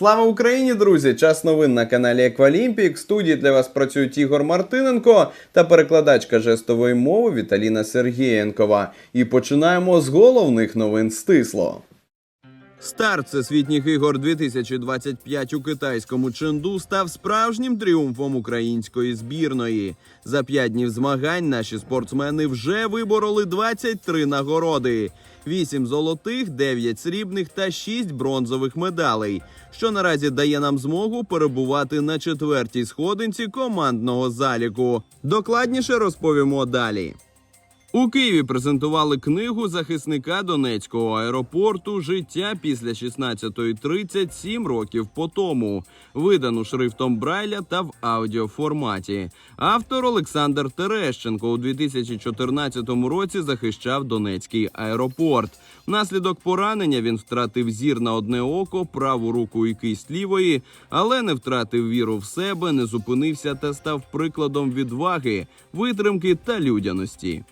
Слава Україні, друзі! Час новин на каналі Еквалімпік. В студії для вас працюють Ігор Мартиненко та перекладачка жестової мови Віталіна Сергієнкова. І починаємо з головних новин стисло. Старт всесвітніх ігор 2025 у китайському Ченду став справжнім тріумфом української збірної. За п'ять днів змагань наші спортсмени вже вибороли 23 нагороди: 8 золотих, 9 срібних та 6 бронзових медалей, що наразі дає нам змогу перебувати на четвертій сходинці командного заліку. Докладніше розповімо далі. У Києві презентували книгу захисника Донецького аеропорту Життя після 16.30 7 років по тому, видану шрифтом Брайля та в аудіоформаті. Автор Олександр Терещенко у 2014 році захищав Донецький аеропорт. Внаслідок поранення він втратив зір на одне око, праву руку і кисть лівої, але не втратив віру в себе, не зупинився та став прикладом відваги, витримки та людяності.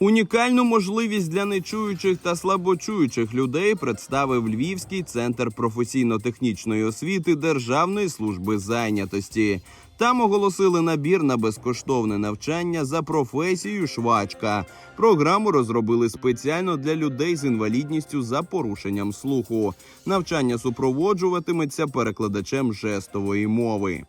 Унікальну можливість для нечуючих та слабочуючих людей представив Львівський центр професійно-технічної освіти Державної служби зайнятості. Там оголосили набір на безкоштовне навчання за професією швачка. Програму розробили спеціально для людей з інвалідністю за порушенням слуху. Навчання супроводжуватиметься перекладачем жестової мови.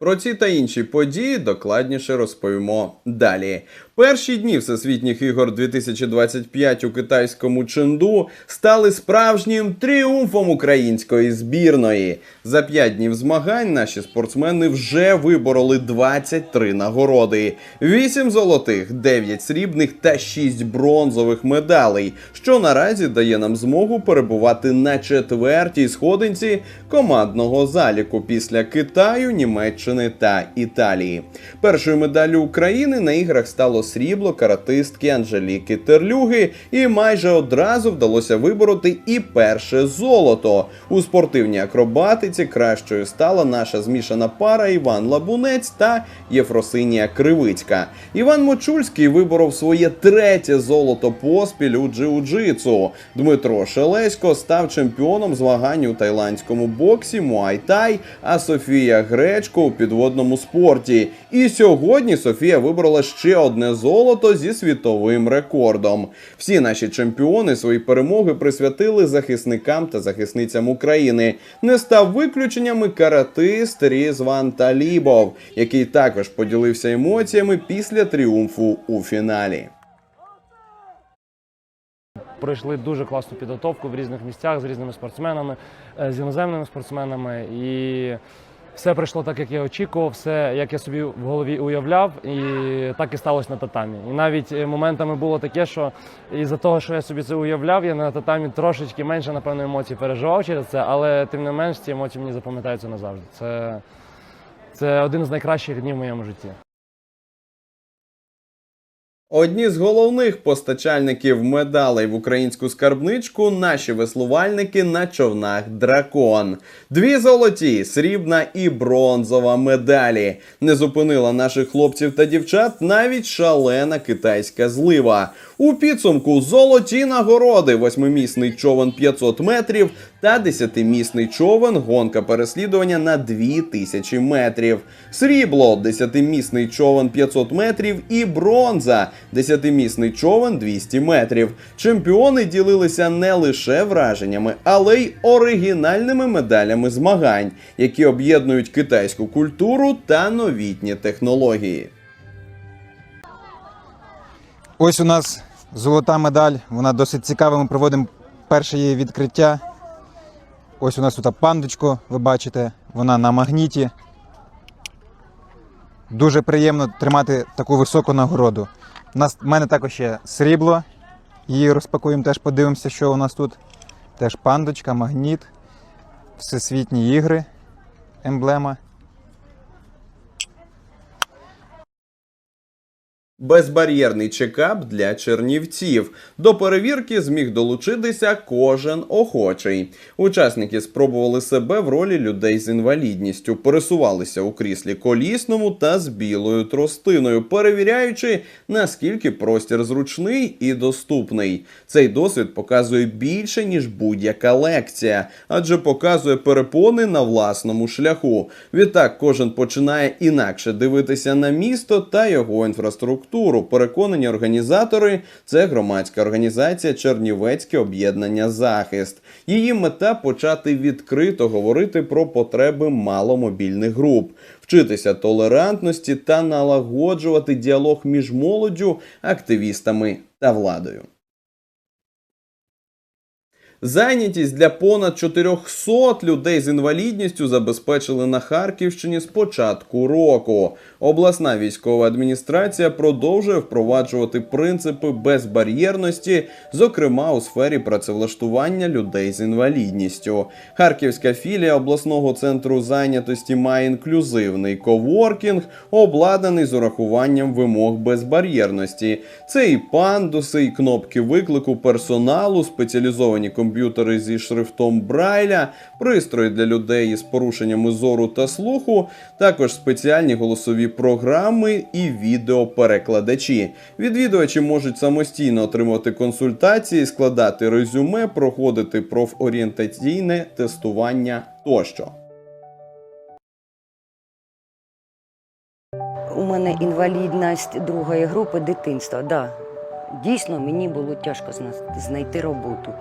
Про ці та інші події докладніше розповімо далі. Перші дні всесвітніх ігор 2025 у китайському Ченду стали справжнім тріумфом української збірної. За п'ять днів змагань наші спортсмени вже вибороли 23 нагороди: 8 золотих, 9 срібних та 6 бронзових медалей, що наразі дає нам змогу перебувати на четвертій сходинці командного заліку після Китаю, Німеччини та Італії. Першою медаллю України на іграх стало срібло каратистки Анжеліки Терлюги, і майже одразу вдалося вибороти і перше золото. У спортивній акробатиці кращою стала наша змішана пара Іван Лабунець та Єфросинія Кривицька. Іван Мочульський виборов своє третє золото поспіль у джиу-джитсу. Дмитро Шелесько став чемпіоном змагань у тайландському боксі Муай-Тай, а Софія Гречко у підводному спорті. І сьогодні Софія вибрала ще одне золото зі світовим рекордом. Всі наші чемпіони свої перемоги присвятили захисникам та захисницям України. Не став виключеннями каратист Різван Талібов, який також поділився емоціями після тріумфу у фіналі. Пройшли дуже класну підготовку в різних місцях з різними спортсменами, е, з іноземними спортсменами. І все пройшло так, як я очікував, все як я собі в голові уявляв, і так і сталося на татамі. І навіть е, моментами було таке, що із-за того, що я собі це уявляв, я на татамі трошечки менше, напевно, емоцій переживав через це, але тим не менш ці емоції мені запам'ятаються назавжди. Це, це один з найкращих днів в моєму житті. Одні з головних постачальників медалей в українську скарбничку наші веслувальники на човнах Дракон. Дві золоті, срібна і бронзова медалі. Не зупинила наших хлопців та дівчат навіть шалена китайська злива. У підсумку золоті нагороди, восьмимісний човен 500 метрів та десятимісний човен гонка переслідування на 2000 метрів. Срібло, десятимісний човен 500 метрів і бронза, десятимісний човен 200 метрів. Чемпіони ділилися не лише враженнями, але й оригінальними медалями змагань, які об'єднують китайську культуру та новітні технології. Ось у нас золота медаль, вона досить цікава. Ми проводимо перше її відкриття. Ось у нас тут пандочка, ви бачите, вона на магніті. Дуже приємно тримати таку високу нагороду. У нас в мене також є срібло. Її розпакуємо, теж подивимося, що у нас тут. Теж пандочка, магніт, всесвітні ігри, емблема. Безбар'єрний чекап для чернівців. До перевірки зміг долучитися кожен охочий. Учасники спробували себе в ролі людей з інвалідністю, пересувалися у кріслі колісному та з білою тростиною, перевіряючи, наскільки простір зручний і доступний. Цей досвід показує більше ніж будь-яка лекція, адже показує перепони на власному шляху. Відтак кожен починає інакше дивитися на місто та його інфраструктуру. Переконані організатори це громадська організація Чернівецьке об'єднання захист. Її мета почати відкрито говорити про потреби маломобільних груп, вчитися толерантності та налагоджувати діалог між молоддю, активістами та владою. Зайнятість для понад 400 людей з інвалідністю забезпечили на Харківщині з початку року. Обласна військова адміністрація продовжує впроваджувати принципи безбар'єрності, зокрема у сфері працевлаштування людей з інвалідністю. Харківська філія обласного центру зайнятості має інклюзивний коворкінг, обладнаний з урахуванням вимог безбар'єрності. Це і пандуси, і кнопки виклику персоналу, спеціалізовані комп'ютери зі шрифтом Брайля, пристрої для людей із порушеннями зору та слуху, також спеціальні голосові програми і відеоперекладачі. Відвідувачі можуть самостійно отримувати консультації, складати резюме, проходити профорієнтаційне тестування тощо. У мене інвалідність другої групи дитинства. Да. Дійсно, мені було тяжко зна- знайти роботу.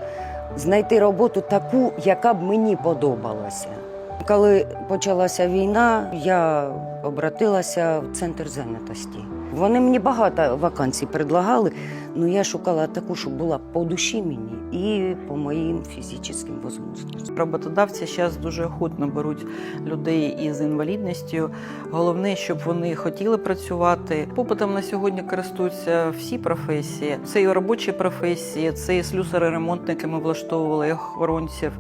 Знайти роботу таку, яка б мені подобалася. Коли почалася війна, я обратилася в центр зайнятості. Вони мені багато вакансій предлагали, але я шукала таку, щоб була по душі мені і по моїм фізичним можливостям. Роботодавці зараз дуже охотно беруть людей із інвалідністю. Головне, щоб вони хотіли працювати. Попитом на сьогодні користуються всі професії. Це і робочі професії, це і слюсари-ремонтники. Ми влаштовували охоронців.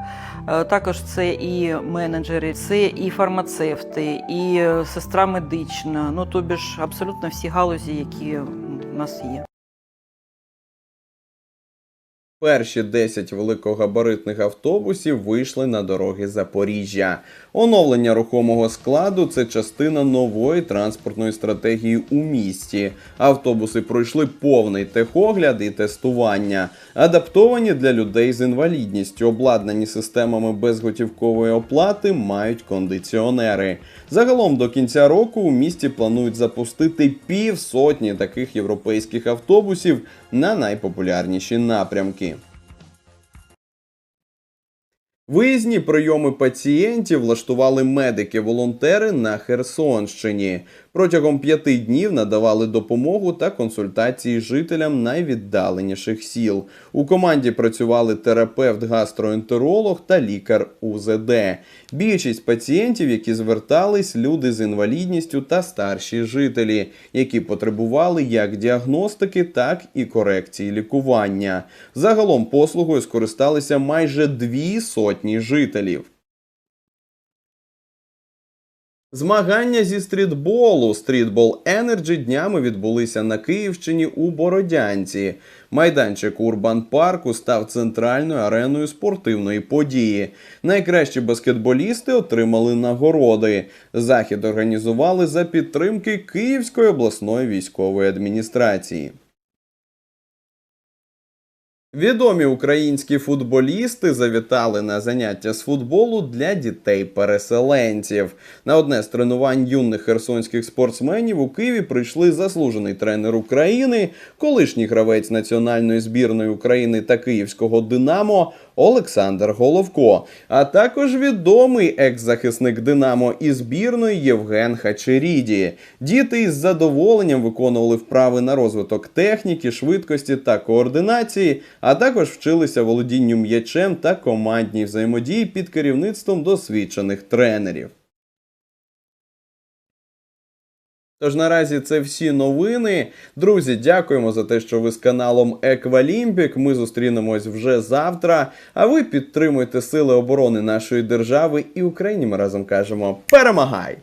Е, Також це і менеджери, це і фармацевти, і е, сестра медична. Ну тобі ж абсолютно всі галузі, які в нас є. Перші 10 великогабаритних автобусів вийшли на дороги Запоріжжя. Оновлення рухомого складу це частина нової транспортної стратегії у місті. Автобуси пройшли повний техогляд і тестування, адаптовані для людей з інвалідністю, обладнані системами безготівкової оплати, мають кондиціонери. Загалом до кінця року у місті планують запустити півсотні таких європейських автобусів на найпопулярніші напрямки. Виїзні прийоми пацієнтів влаштували медики-волонтери на Херсонщині. Протягом п'яти днів надавали допомогу та консультації жителям найвіддаленіших сіл. У команді працювали терапевт, гастроентеролог та лікар УЗД. Більшість пацієнтів, які звертались, люди з інвалідністю та старші жителі, які потребували як діагностики, так і корекції лікування. Загалом послугою скористалися майже дві сотні жителів. Змагання зі стрітболу Стрітбол Енерджі днями відбулися на Київщині у Бородянці. Майданчик Урбан Парку став центральною ареною спортивної події. Найкращі баскетболісти отримали нагороди. Захід організували за підтримки Київської обласної військової адміністрації. Відомі українські футболісти завітали на заняття з футболу для дітей-переселенців. На одне з тренувань юних херсонських спортсменів у Києві прийшли заслужений тренер України, колишній гравець національної збірної України та київського Динамо Олександр Головко, а також відомий екс-захисник Динамо і збірної Євген Хачеріді. Діти із задоволенням виконували вправи на розвиток техніки, швидкості та координації, а також вчилися володінню м'ячем та командній взаємодії під керівництвом досвідчених тренерів. Тож наразі це всі новини. Друзі, дякуємо за те, що ви з каналом Еквалімпік. Ми зустрінемось вже завтра. А ви підтримуйте сили оборони нашої держави і Україні. Ми разом кажемо перемагай!